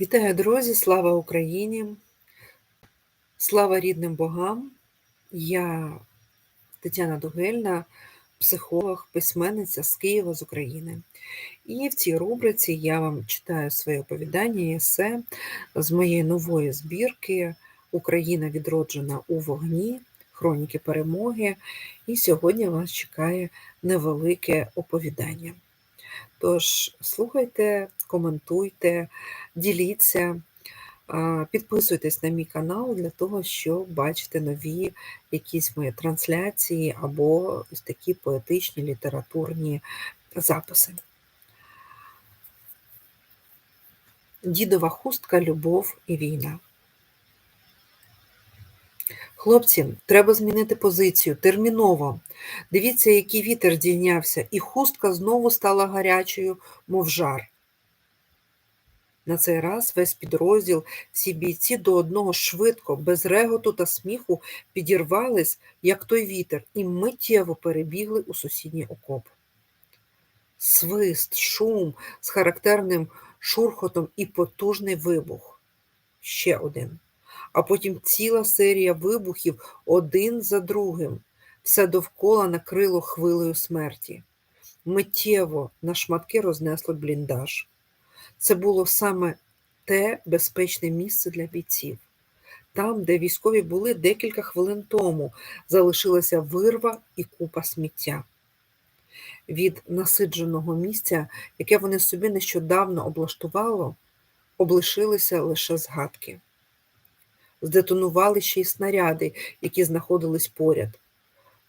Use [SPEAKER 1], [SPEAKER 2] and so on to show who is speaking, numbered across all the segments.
[SPEAKER 1] Вітаю, друзі! Слава Україні! Слава рідним богам! Я Тетяна Дугельна, психолог, письменниця з Києва з України. І в цій рубриці я вам читаю своє оповідання і есе з моєї нової збірки Україна відроджена у вогні, Хроніки перемоги. І сьогодні вас чекає невелике оповідання. Тож, слухайте, коментуйте, діліться, підписуйтесь на мій канал для того, щоб бачити нові якісь мої трансляції або ось такі поетичні літературні записи. Дідова хустка, любов і війна. Хлопці, треба змінити позицію терміново. Дивіться, який вітер дійнявся, і хустка знову стала гарячою, мов жар. На цей раз весь підрозділ, всі бійці до одного швидко, без реготу та сміху підірвались, як той вітер, і миттєво перебігли у сусідній окоп. Свист, шум з характерним шурхотом і потужний вибух. Ще один а потім ціла серія вибухів один за другим. Все довкола накрило хвилею смерті. Миттєво на шматки рознесло бліндаж. Це було саме те безпечне місце для бійців. Там, де військові були декілька хвилин тому, залишилася вирва і купа сміття. Від насидженого місця, яке вони собі нещодавно облаштувало, облишилися лише згадки здетонували ще й снаряди, які знаходились поряд.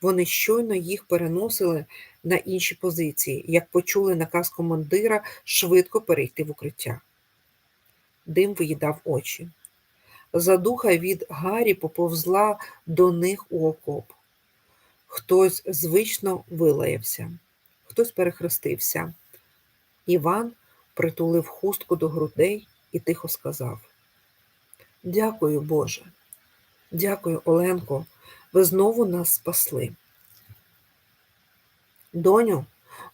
[SPEAKER 1] Вони щойно їх переносили на інші позиції, як почули наказ командира швидко перейти в укриття. Дим виїдав очі. Задуха від Гаррі поповзла до них у окоп. Хтось звично вилаявся, хтось перехрестився. Іван притулив хустку до грудей і тихо сказав Дякую, Боже. Дякую, Оленко, ви знову нас спасли. Доню,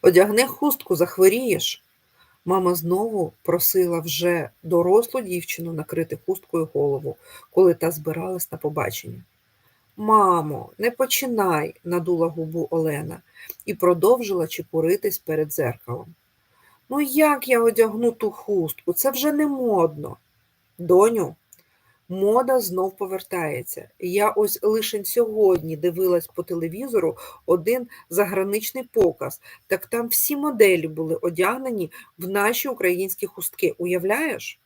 [SPEAKER 1] одягни хустку, захворієш. Мама знову просила вже дорослу дівчину накрити хусткою голову, коли та збиралась на побачення. Мамо, не починай, надула губу Олена і продовжила чепуритись перед дзеркалом. Ну, як я одягну ту хустку? Це вже не модно. Доню, Мода знов повертається. Я ось лише сьогодні дивилась по телевізору один заграничний показ, так там всі моделі були одягнені в наші українські хустки. Уявляєш?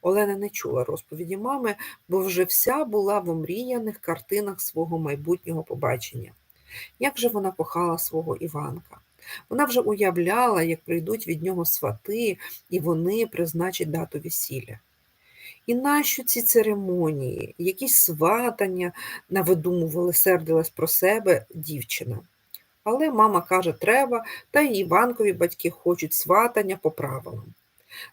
[SPEAKER 1] Олена не чула розповіді мами, бо вже вся була в омріяних картинах свого майбутнього побачення. Як же вона кохала свого Іванка? Вона вже уявляла, як прийдуть від нього свати, і вони призначать дату весілля. І нащо ці церемонії, якісь сватання навидумували, сердилась про себе дівчина. Але мама каже, треба, та й Іванкові батьки хочуть сватання по правилам.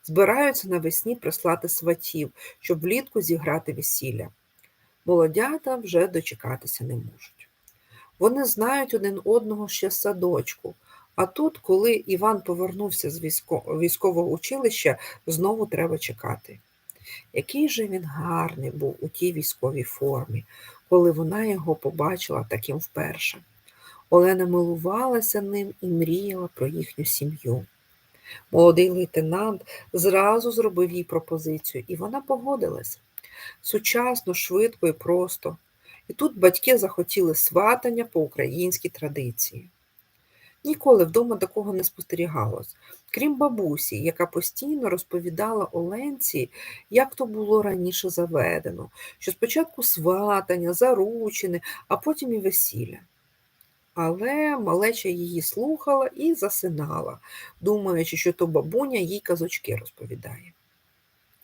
[SPEAKER 1] Збираються навесні прислати сватів, щоб влітку зіграти весілля. Молодята вже дочекатися не можуть. Вони знають один одного ще з садочку, а тут, коли Іван повернувся з військового училища, знову треба чекати. Який же він гарний був у тій військовій формі, коли вона його побачила таким вперше. Олена милувалася ним і мріяла про їхню сім'ю. Молодий лейтенант зразу зробив їй пропозицію, і вона погодилась сучасно, швидко і просто. І тут батьки захотіли сватання по українській традиції. Ніколи вдома такого не спостерігалось, крім бабусі, яка постійно розповідала Оленці, як то було раніше заведено, що спочатку сватання, заручини, а потім і весілля. Але малеча її слухала і засинала, думаючи, що то бабуня їй казочки розповідає.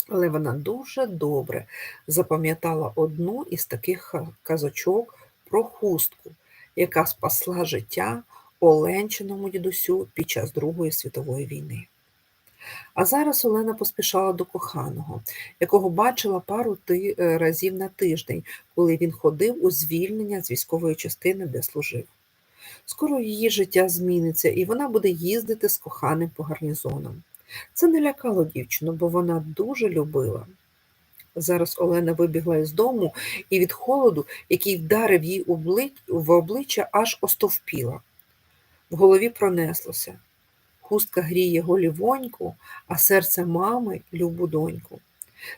[SPEAKER 1] Але вона дуже добре запам'ятала одну із таких казочок про хустку, яка спасла життя Оленчиному дідусю під час Другої світової війни. А зараз Олена поспішала до коханого, якого бачила пару ти... Е, разів на тиждень, коли він ходив у звільнення з військової частини, де служив. Скоро її життя зміниться, і вона буде їздити з коханим по гарнізонам. Це не лякало дівчину, бо вона дуже любила. Зараз Олена вибігла із дому і від холоду, який вдарив їй в обличчя, аж остовпіла. В голові пронеслося. Хустка гріє голівоньку, а серце мами любу доньку.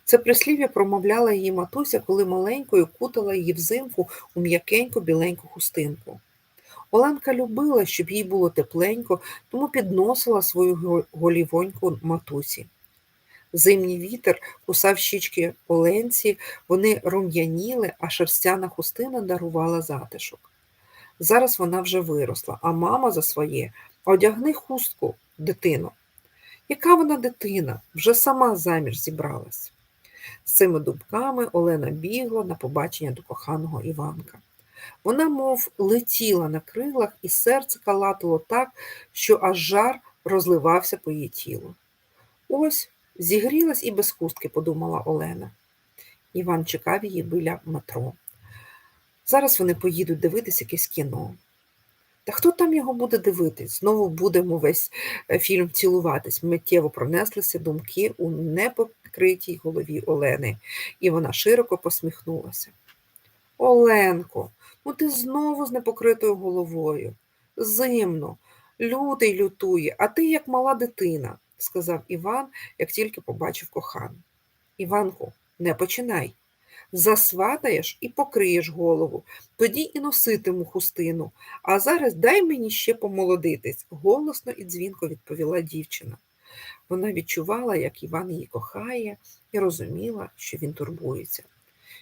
[SPEAKER 1] Це прислів'я промовляла її матуся, коли маленькою кутала її взимку у м'якеньку біленьку хустинку. Оленка любила, щоб їй було тепленько, тому підносила свою голівоньку матусі. Зимній вітер кусав щічки Оленці, вони рум'яніли, а шерстяна хустина дарувала затишок. Зараз вона вже виросла, а мама за своє одягни хустку, дитино. Яка вона дитина? Вже сама заміж зібралась. З цими думками Олена бігла на побачення до коханого Іванка. Вона, мов летіла на крилах, і серце калатало так, що аж жар розливався по її тілу. Ось зігрілась і без хустки, подумала Олена. Іван чекав її біля метро. Зараз вони поїдуть дивитись якесь кіно. Та хто там його буде дивитись? Знову будемо весь е, фільм цілуватись. Миттєво пронеслися думки у непокритій голові Олени, і вона широко посміхнулася. Оленко, ну ти знову з непокритою головою. Зимно, лютий лютує, а ти як мала дитина, сказав Іван, як тільки побачив кохану. Іванку, не починай. Засватаєш і покриєш голову, тоді і носитиму хустину. А зараз дай мені ще помолодитись, голосно і дзвінко відповіла дівчина. Вона відчувала, як Іван її кохає, і розуміла, що він турбується.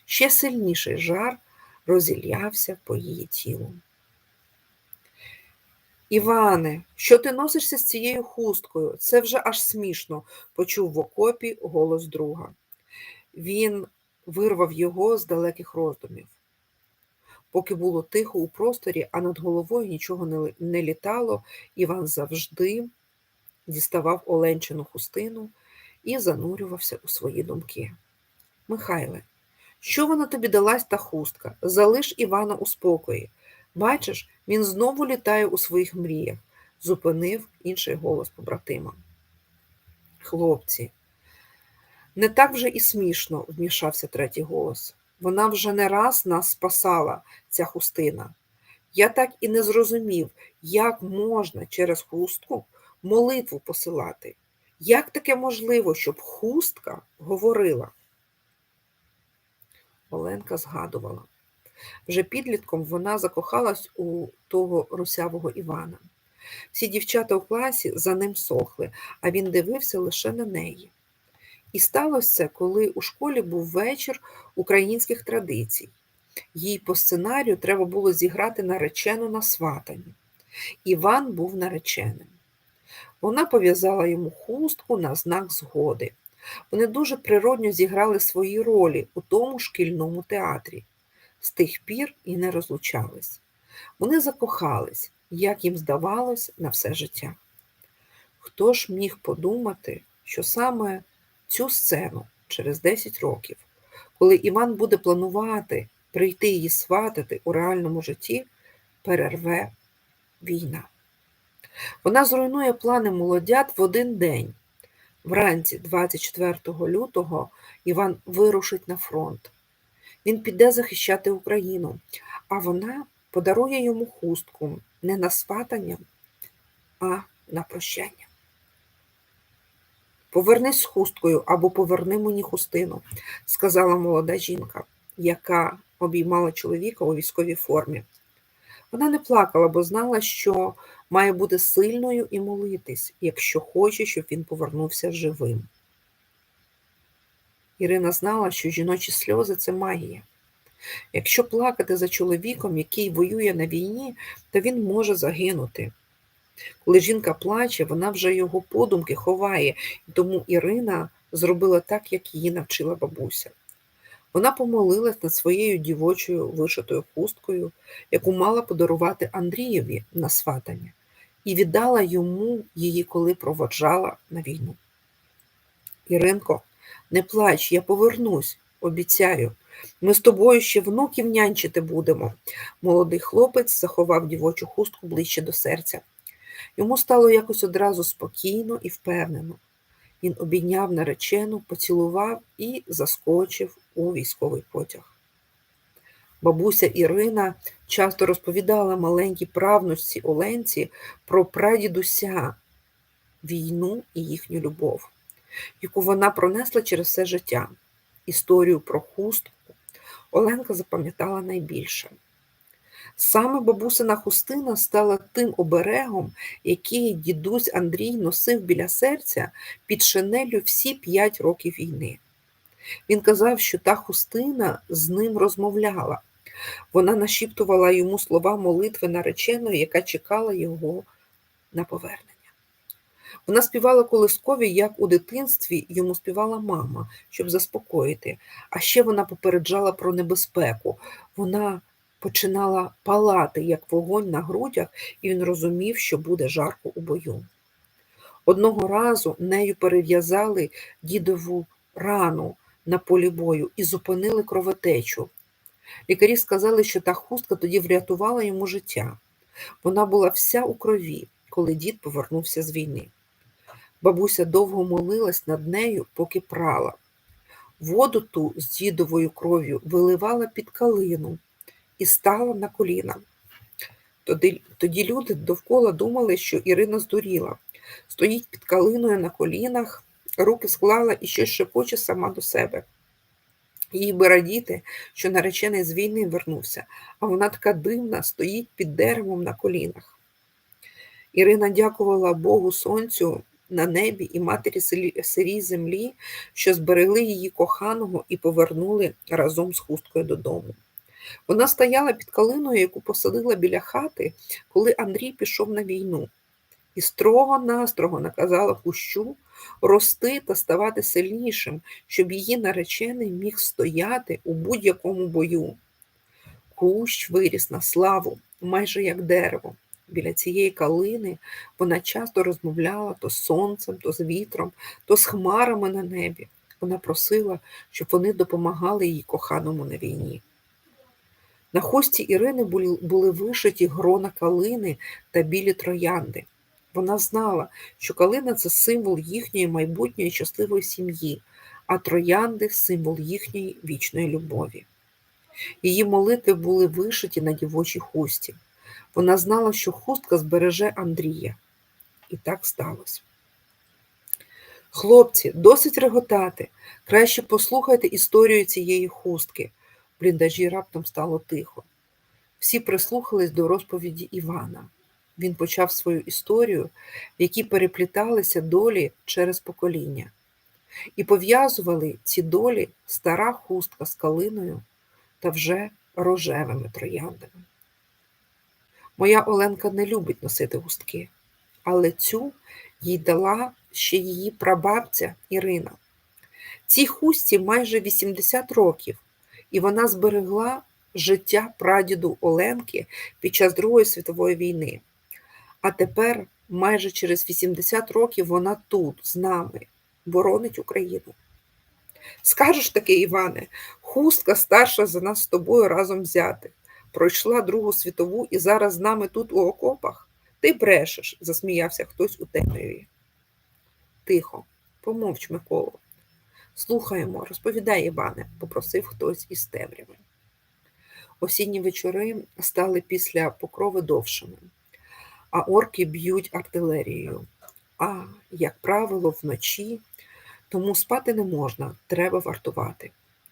[SPEAKER 1] Ще сильніший жар розіллявся по її тілу. Іване, що ти носишся з цією хусткою? Це вже аж смішно, почув в окопі голос друга. Він вирвав його з далеких роздумів. Поки було тихо у просторі, а над головою нічого не, літало, Іван завжди діставав Оленчину хустину і занурювався у свої думки. Михайле, що вона тобі далась та хустка? Залиш Івана у спокої. Бачиш, він знову літає у своїх мріях, зупинив інший голос побратима. Хлопці, не так вже і смішно, вмішався третій голос. Вона вже не раз нас спасала, ця хустина. Я так і не зрозумів, як можна через хустку молитву посилати. Як таке можливо, щоб хустка говорила? Оленка згадувала. Вже підлітком вона закохалась у того русявого Івана. Всі дівчата у класі за ним сохли, а він дивився лише на неї. І сталося коли у школі був вечір українських традицій. Їй по сценарію треба було зіграти наречену на сватанні. Іван був нареченим. Вона пов'язала йому хустку на знак згоди. Вони дуже природньо зіграли свої ролі у тому шкільному театрі. З тих пір і не розлучались. Вони закохались, як їм здавалось, на все життя. Хто ж міг подумати, що саме цю сцену через 10 років, коли Іван буде планувати прийти її сватати у реальному житті, перерве війна. Вона зруйнує плани молодят в один день. Вранці, 24 лютого, Іван вирушить на фронт. Він піде захищати Україну, а вона подарує йому хустку не на сватання, а на прощання. Повернись з хусткою або поверни мені хустину, сказала молода жінка, яка обіймала чоловіка у військовій формі. Вона не плакала, бо знала, що має бути сильною і молитись, якщо хоче, щоб він повернувся живим. Ірина знала, що жіночі сльози це магія. Якщо плакати за чоловіком, який воює на війні, то він може загинути. Коли жінка плаче, вона вже його подумки ховає, і тому Ірина зробила так, як її навчила бабуся. Вона помолилась над своєю дівочою вишитою хусткою, яку мала подарувати Андрієві на сватання, і віддала йому її, коли проводжала на війну. Іринко, не плач, я повернусь, обіцяю. Ми з тобою ще внуків нянчити будемо. Молодий хлопець заховав дівочу хустку ближче до серця. Йому стало якось одразу спокійно і впевнено. Він обійняв наречену, поцілував і заскочив у військовий потяг. Бабуся Ірина часто розповідала маленькій правнучці Оленці про прадідуся, війну і їхню любов, яку вона пронесла через все життя. Історію про хустку Оленка запам'ятала найбільше. Саме бабусина хустина стала тим оберегом, який дідусь Андрій носив біля серця під шинелю всі п'ять років війни. Він казав, що та хустина з ним розмовляла. Вона нашіптувала йому слова молитви нареченої, яка чекала його на повернення. Вона співала колискові, як у дитинстві йому співала мама, щоб заспокоїти. А ще вона попереджала про небезпеку. Вона починала палати, як вогонь на грудях, і він розумів, що буде жарко у бою. Одного разу нею перев'язали дідову рану на полі бою і зупинили кровотечу. Лікарі сказали, що та хустка тоді врятувала йому життя. Вона була вся у крові, коли дід повернувся з війни. Бабуся довго молилась над нею, поки прала. Воду ту з дідовою кров'ю виливала під калину і стала на коліна. Тоді, тоді люди довкола думали, що Ірина здуріла. Стоїть під калиною на колінах, руки склала і щось шепоче сама до себе. Їй би радіти, що наречений з війни вернувся, а вона така дивна, стоїть під деревом на колінах. Ірина дякувала Богу Сонцю на небі і матері сирій землі, що зберегли її коханого і повернули разом з хусткою додому. Вона стояла під калиною, яку посадила біля хати, коли Андрій пішов на війну, і строго-настрого наказала кущу рости та ставати сильнішим, щоб її наречений міг стояти у будь-якому бою. Кущ виріс на славу, майже як дерево. Біля цієї калини вона часто розмовляла то з сонцем, то з вітром, то з хмарами на небі. Вона просила, щоб вони допомагали їй коханому на війні. На хості Ірини були вишиті грона калини та білі троянди. Вона знала, що калина це символ їхньої майбутньої щасливої сім'ї, а троянди символ їхньої вічної любові. Її молитви були вишиті на дівочій хусті. Вона знала, що хустка збереже Андрія. І так сталося. Хлопці, досить реготати. Краще послухайте історію цієї хустки. Бліндажі раптом стало тихо. Всі прислухались до розповіді Івана. Він почав свою історію, в якій перепліталися долі через покоління, і пов'язували ці долі стара хустка з калиною та вже рожевими трояндами. Моя Оленка не любить носити густки, але цю їй дала ще її прабабця Ірина. Цій хустці майже 80 років, і вона зберегла життя прадіду Оленки під час Другої світової війни. А тепер, майже через 80 років, вона тут, з нами, боронить Україну. Скажеш таки, Іване, хустка старша за нас з тобою разом взяти. Пройшла Другу світову і зараз з нами тут у окопах. Ти брешеш, засміявся хтось у темряві. Тихо, помовч, Миколо. Слухаємо, розповідай, Іване, попросив хтось із темряви. Осінні вечори стали після покрови довшими а орки б'ють артилерією. А, як правило, вночі, тому спати не можна, треба вартувати.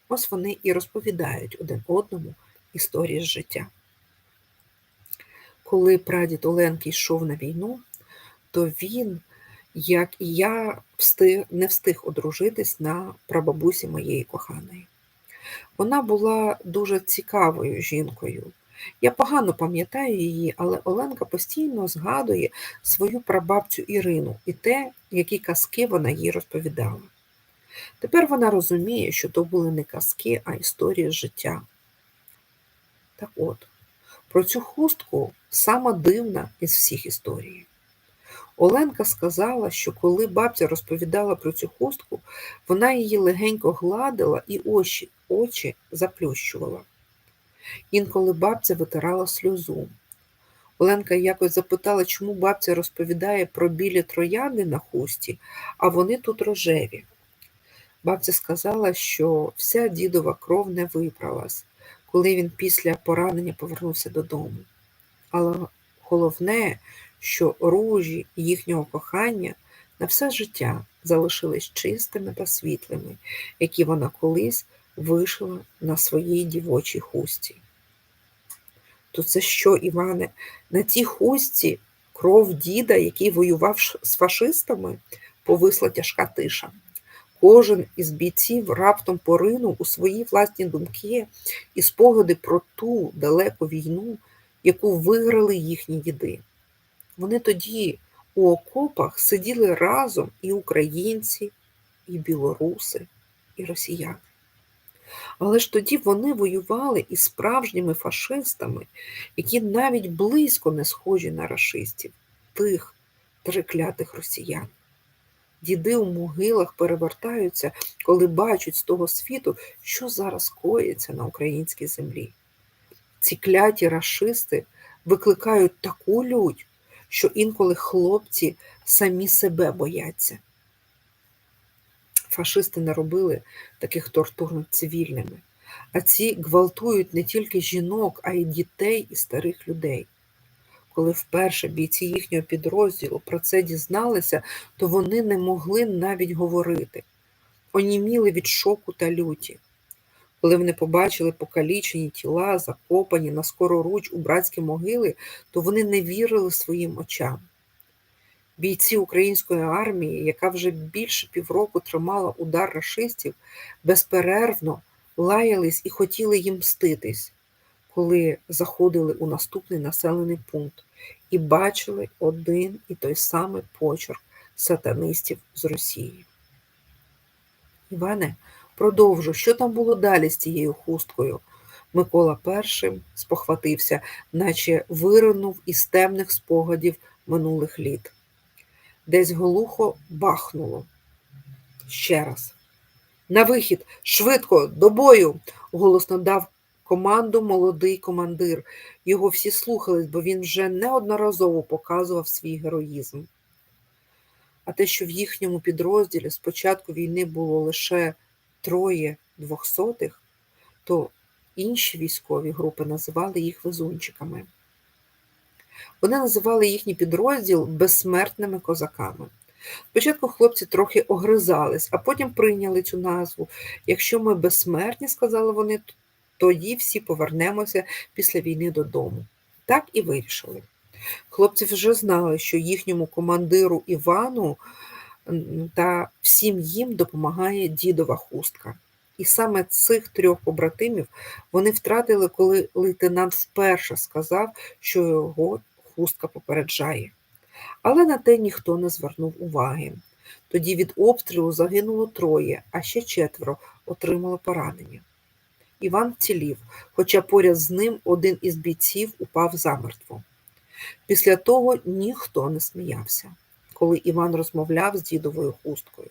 [SPEAKER 1] Ось вони і розповідають один одному історії з життя. Коли прадід Оленки йшов на війну, то він, як і я, встиг, не встиг одружитись на прабабусі моєї коханої. Вона була дуже цікавою жінкою. Я погано пам'ятаю її, але Оленка постійно згадує свою прабабцю Ірину і те, які казки вона їй розповідала. Тепер вона розуміє, що то були не казки, а історії життя. Так от, про цю хустку сама дивна із всіх історій. Оленка сказала, що коли бабця розповідала про цю хустку, вона її легенько гладила і очі, очі заплющувала. Інколи бабця витирала сльозу. Оленка якось запитала, чому бабця розповідає про білі троянди на хусті, а вони тут рожеві. Бабця сказала, що вся дідова кров не випралась, коли він після поранення повернувся додому. Але головне, що ружі їхнього кохання на все життя залишились чистими та світлими, які вона колись вишила на своїй дівочій хусті. То це що, Іване, на тій хустці кров діда, який воював з фашистами, повисла тяжка тиша. Кожен із бійців раптом поринув у свої власні думки і спогади про ту далеку війну, яку виграли їхні діди. Вони тоді у окопах сиділи разом і українці, і білоруси, і росіяни. Але ж тоді вони воювали із справжніми фашистами, які навіть близько не схожі на рашистів, тих триклятих росіян. Діди у могилах перевертаються, коли бачать з того світу, що зараз коїться на українській землі. Ці кляті рашисти викликають таку лють, що інколи хлопці самі себе бояться. Фашисти не робили таких тортур над цивільними, а ці гвалтують не тільки жінок, а й дітей і старих людей. Коли вперше бійці їхнього підрозділу про це дізналися, то вони не могли навіть говорити, оніміли від шоку та люті. Коли вони побачили покалічені тіла, закопані на скороруч у братські могили, то вони не вірили своїм очам. Бійці української армії, яка вже більше півроку тримала удар рашистів, безперервно лаялись і хотіли їм мститись, коли заходили у наступний населений пункт і бачили один і той самий почерк сатанистів з Росії. Іване, продовжу, що там було далі з тією хусткою? Микола першим спохватився, наче виринув із темних спогадів минулих літ. Десь глухо бахнуло. Ще раз. На вихід, швидко, до бою, голосно дав команду молодий командир. Його всі слухались, бо він вже неодноразово показував свій героїзм. А те, що в їхньому підрозділі з початку війни було лише троє двохсотих, то інші військові групи називали їх везунчиками. Вони називали їхній підрозділ безсмертними козаками. Спочатку хлопці трохи огризались, а потім прийняли цю назву. Якщо ми безсмертні, сказали вони, тоді всі повернемося після війни додому. Так і вирішили. Хлопці вже знали, що їхньому командиру Івану та всім їм допомагає дідова хустка. І саме цих трьох побратимів вони втратили, коли лейтенант вперше сказав, що його хустка попереджає. Але на те ніхто не звернув уваги. Тоді від обстрілу загинуло троє, а ще четверо отримали поранення. Іван вцілів, хоча поряд з ним один із бійців упав замертво. Після того ніхто не сміявся, коли Іван розмовляв з дідовою хусткою.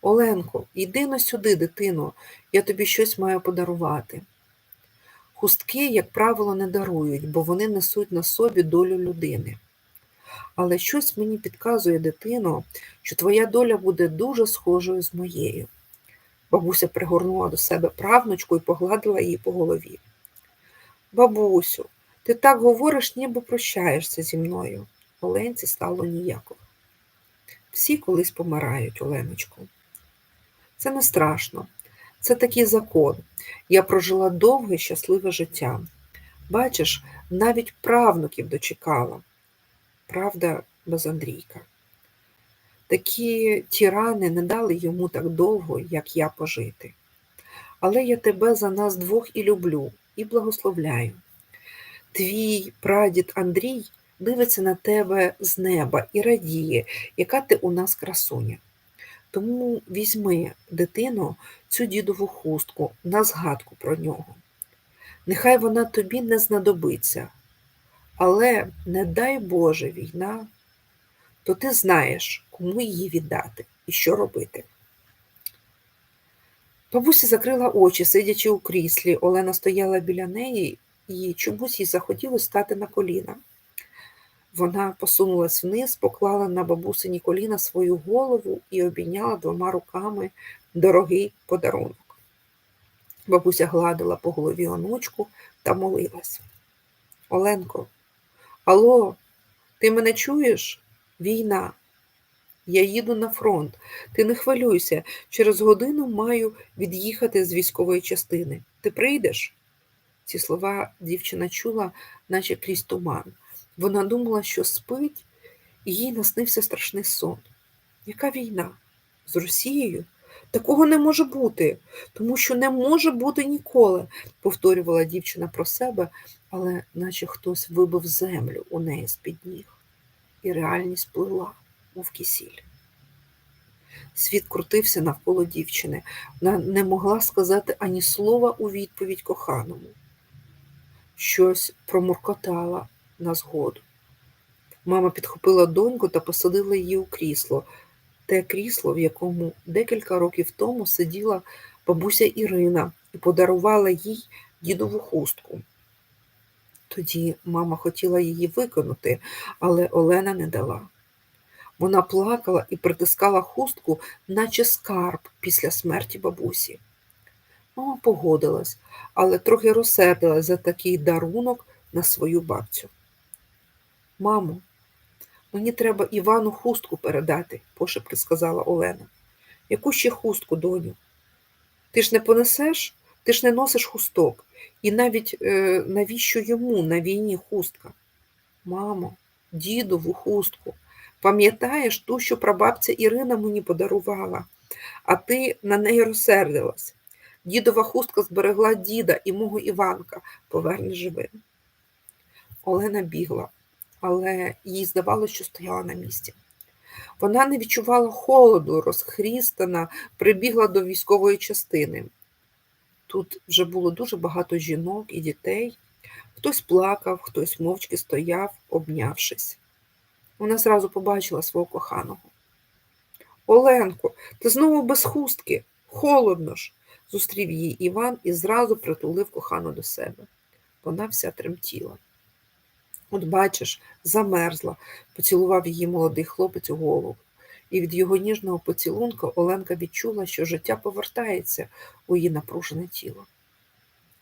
[SPEAKER 1] Оленко, йди но сюди, дитино, я тобі щось маю подарувати. Хустки, як правило, не дарують, бо вони несуть на собі долю людини. Але щось мені підказує, дитино, що твоя доля буде дуже схожою з моєю. Бабуся пригорнула до себе правнучку і погладила її по голові. Бабусю, ти так говориш, ніби прощаєшся зі мною. Оленці стало ніяково. Всі колись помирають, Оленочку. Це не страшно. Це такий закон. Я прожила довге щасливе життя. Бачиш, навіть правнуків дочекала. Правда, без Андрійка. Такі тірани не дали йому так довго, як я пожити. Але я тебе за нас двох і люблю, і благословляю. Твій прадід Андрій дивиться на тебе з неба і радіє, яка ти у нас красуня. Тому візьми, дитино, цю дідову хустку на згадку про нього. Нехай вона тобі не знадобиться, але не дай Боже війна, то ти знаєш, кому її віддати і що робити. Бабуся закрила очі, сидячи у кріслі. Олена стояла біля неї і чомусь їй захотілося стати на коліна. Вона посунулась вниз, поклала на бабусині коліна свою голову і обійняла двома руками дорогий подарунок. Бабуся гладила по голові онучку та молилась. Оленко, алло, ти мене чуєш? Війна. Я їду на фронт. Ти не хвилюйся, через годину маю від'їхати з військової частини. Ти прийдеш? Ці слова дівчина чула, наче крізь туман. Вона думала, що спить, і їй наснився страшний сон. Яка війна? З Росією? Такого не може бути, тому що не може бути ніколи, повторювала дівчина про себе, але наче хтось вибив землю у неї з-під ніг, і реальність плила, мов кисіль. Світ крутився навколо дівчини. Вона не могла сказати ані слова у відповідь коханому. Щось промуркотала на згоду. Мама підхопила доньку та посадила її у крісло, те крісло, в якому декілька років тому сиділа бабуся Ірина і подарувала їй дідову хустку. Тоді мама хотіла її виконати, але Олена не дала. Вона плакала і притискала хустку, наче скарб після смерті бабусі. Мама погодилась, але трохи розсердилась за такий дарунок на свою бабцю. Мамо, мені треба Івану хустку передати, пошепки сказала Олена. Яку ще хустку, доню? Ти ж не понесеш, ти ж не носиш хусток. І навіть е, навіщо йому на війні хустка? Мамо, дідову хустку. Пам'ятаєш ту, що прабабця Ірина мені подарувала, а ти на неї розсердилась. Дідова хустка зберегла діда і мого Іванка, поверне живим. Олена бігла, але їй здавалося, що стояла на місці. Вона не відчувала холоду, розхрістана, прибігла до військової частини. Тут вже було дуже багато жінок і дітей. Хтось плакав, хтось мовчки стояв, обнявшись. Вона зразу побачила свого коханого. Оленко, ти знову без хустки, холодно ж, зустрів її Іван і зразу притулив кохану до себе. Вона вся тремтіла. От, бачиш, замерзла, поцілував її молодий хлопець у голову, і від його ніжного поцілунка Оленка відчула, що життя повертається у її напружене тіло.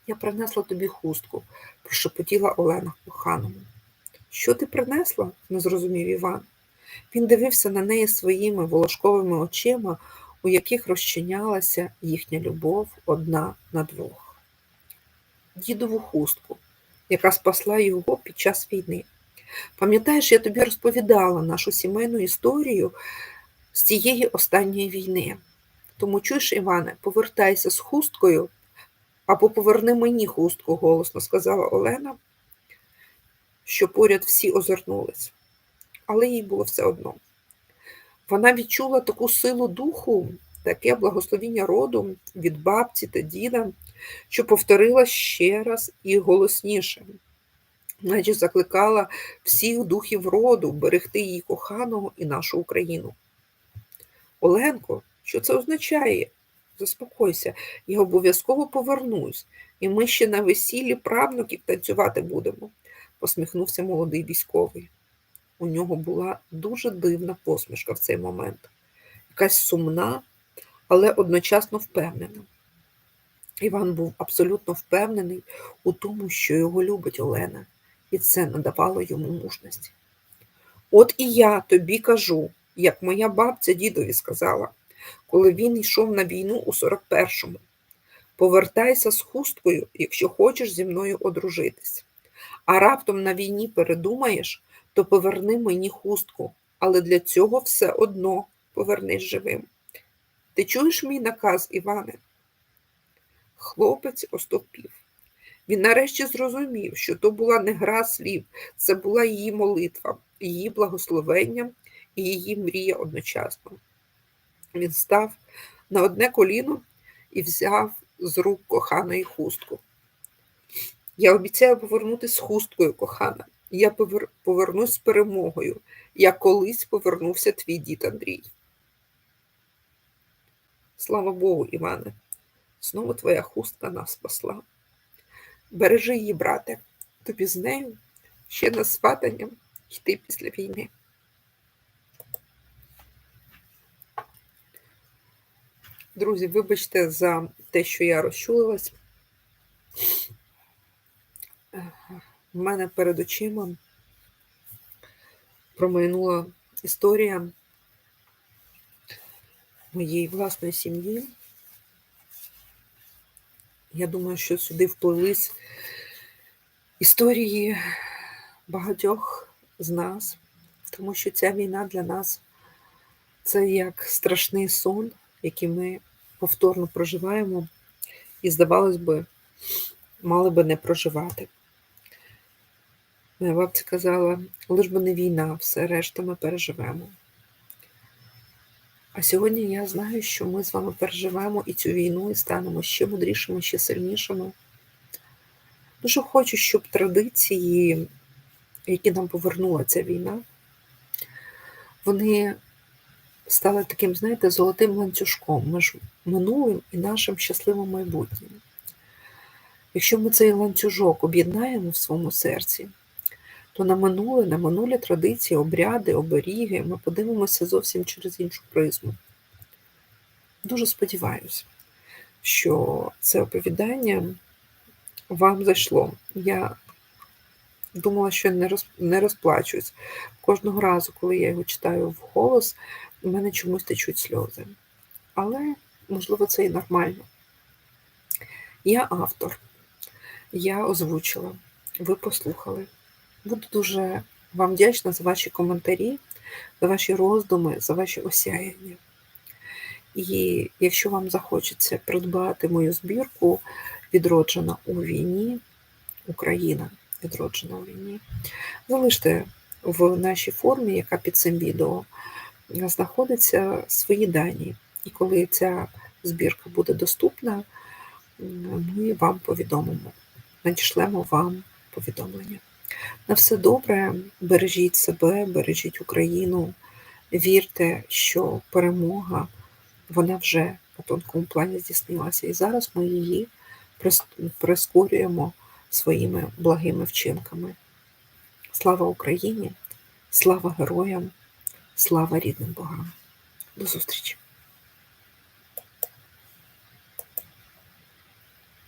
[SPEAKER 1] Я принесла тобі хустку, прошепотіла Олена коханому. Що ти принесла? не зрозумів Іван. Він дивився на неї своїми волошковими очима, у яких розчинялася їхня любов одна на двох. Дідову хустку, яка спасла його під час війни. Пам'ятаєш, я тобі розповідала нашу сімейну історію з цієї останньої війни. Тому чуєш, Іване, повертайся з хусткою або поверни мені хустку, голосно сказала Олена що поряд всі озирнулись, але їй було все одно. Вона відчула таку силу духу, таке благословіння роду від бабці та діда, що повторила ще раз і голосніше, наче закликала всіх духів роду берегти її коханого і нашу Україну. Оленко, що це означає? Заспокойся, я обов'язково повернусь, і ми ще на весіллі правнуків танцювати будемо посміхнувся молодий військовий. У нього була дуже дивна посмішка в цей момент, якась сумна, але одночасно впевнена. Іван був абсолютно впевнений у тому, що його любить Олена, і це надавало йому мужності. От і я тобі кажу, як моя бабця дідові сказала, коли він йшов на війну у 41-му. Повертайся з хусткою, якщо хочеш зі мною одружитись. А раптом на війні передумаєш, то поверни мені хустку, але для цього все одно повернись живим. Ти чуєш мій наказ, Іване? Хлопець остовпів. Він нарешті зрозумів, що то була не гра слів, це була її молитва, її благословення і її мрія одночасно. Він став на одне коліно і взяв з рук коханої хустку. Я обіцяю повернутися з хусткою, кохана. Я повер... повернусь з перемогою. Я колись повернувся твій дід Андрій. Слава Богу, Іване, знову твоя хустка нас спасла. Бережи її, брате, тобі з нею ще на сватання йти після війни. Друзі, вибачте за те, що я розчулилась. У мене перед очима промайнула історія моєї власної сім'ї. Я думаю, що сюди вплились історії багатьох з нас, тому що ця війна для нас це як страшний сон, який ми повторно проживаємо, і, здавалось би, мали би не проживати. Моя бабця казала, лиш би не війна, все решта ми переживемо. А сьогодні я знаю, що ми з вами переживемо і цю війну, і станемо ще мудрішими, ще сильнішими. Дуже хочу, щоб традиції, які нам повернула ця війна, вони стали таким, знаєте, золотим ланцюжком між минулим і нашим щасливим майбутнім. Якщо ми цей ланцюжок об'єднаємо в своєму серці, то на минуле, на минулі традиції, обряди, оберіги ми подивимося зовсім через іншу призму. Дуже сподіваюся, що це оповідання вам зайшло. Я думала, що не роз, не розплачусь. Кожного разу, коли я його читаю вголос, у мене чомусь течуть сльози. Але, можливо, це і нормально. Я автор, я озвучила, ви послухали. Буду дуже вам вдячна за ваші коментарі, за ваші роздуми, за ваші осяяння. І якщо вам захочеться придбати мою збірку відроджена у війні, Україна відроджена у війні, залиште в нашій формі, яка під цим відео знаходиться свої дані. І коли ця збірка буде доступна, ми вам повідомимо, надішлемо вам повідомлення. На все добре, бережіть себе, бережіть Україну, вірте, що перемога вона вже на тонкому плані здійснилася. І зараз ми її прискорюємо своїми благими вчинками. Слава Україні! Слава героям! Слава рідним богам! До зустрічі!